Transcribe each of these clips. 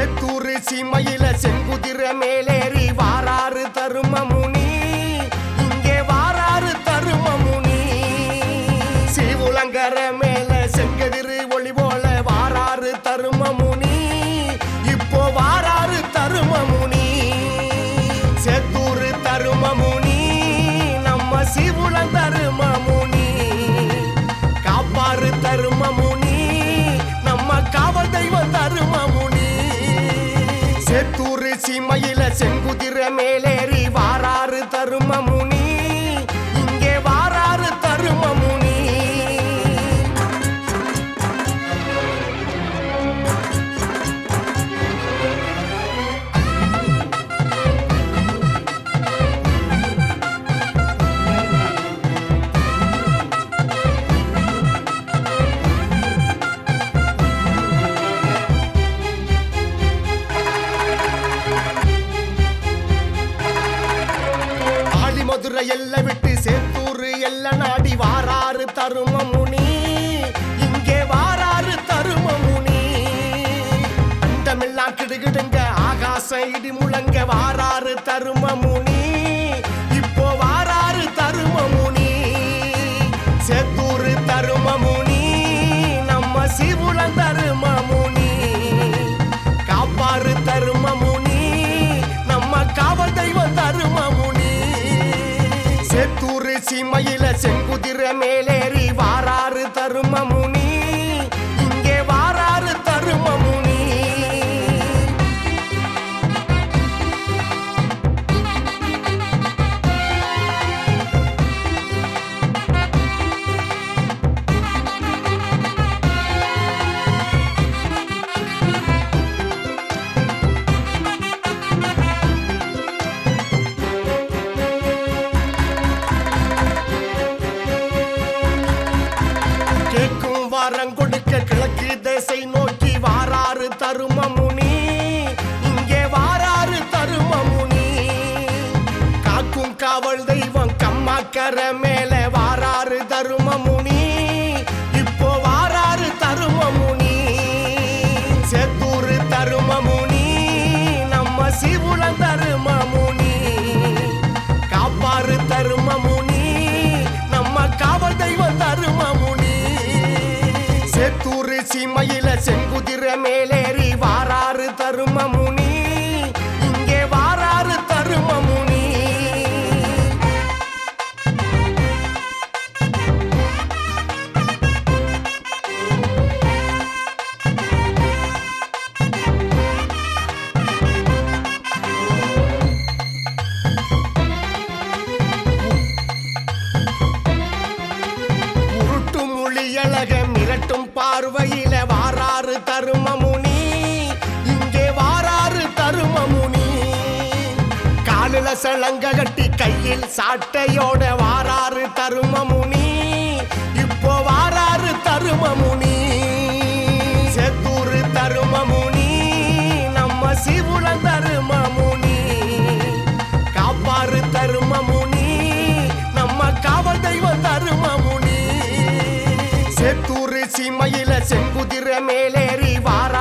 சேத்தூர் சீமையில செங்குதிர மேலேறி வார செத்தூரு சீமையில செங்குதிர மேலேறி வாராறு தரும கிடுகிடுங்க ஆகாசம் இடி முழங்க வாராறு தரும முனி இப்போ வாராறு தரும முனி சேத்தூர் தரும முனி நம்ம சிவுளம் தரும முனி காப்பாறு தரும முனி நம்ம காவல் தெய்வம் தரும முனி செத்தூரு சீமையில செங்குதிர மேல வாரம் கொடுக்க கிழக்கு திசை நோக்கி வாராறு தரும முனி. இங்கே வாராறு தரும முனி. காக்கும் காவல் தெய்வம் கம்மாக்கர மேல வாராறு தரும சீமையில செங்குதிர மேலேறி வாராறு தரும முனி. இங்கே வாராறு தரும முனி. உருட்டு மொழியழக மிரட்டும் பார்வையில காலில சலங்க கட்டி கையில் சாட்டையோட வாராறு தரும முனி இப்போ வாராறு தரும முனி செத்தூரு தரும முனி நம்ம சிவுளம் தரும முனி காப்பாறு தரும முனி நம்ம காவல் தெய்வம் தரும முனி செத்தூரு சீமையில செங்குதிர மேலேறி வாரா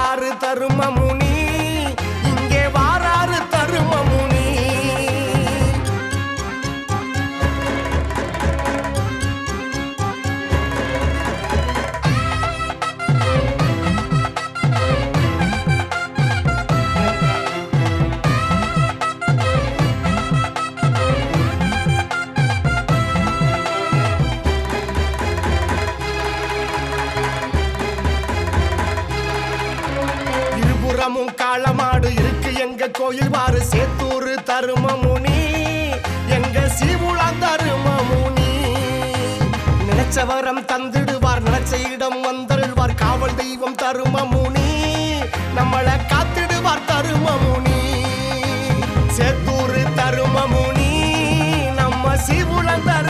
மாடு இருக்கு. எங்க கோயில் வாரு சேத்தூர் தரும முனி எங்க சீவுளான் தரும முனி நினைச்ச வரம் தந்துடுவார் நினைச்ச இடம் வந்தருள்வார். காவல் தெய்வம் தரும முனி நம்மளை காத்திடுவார் தரும முனி சேத்தூர் தரும முனி நம்ம சீவுளம் தரு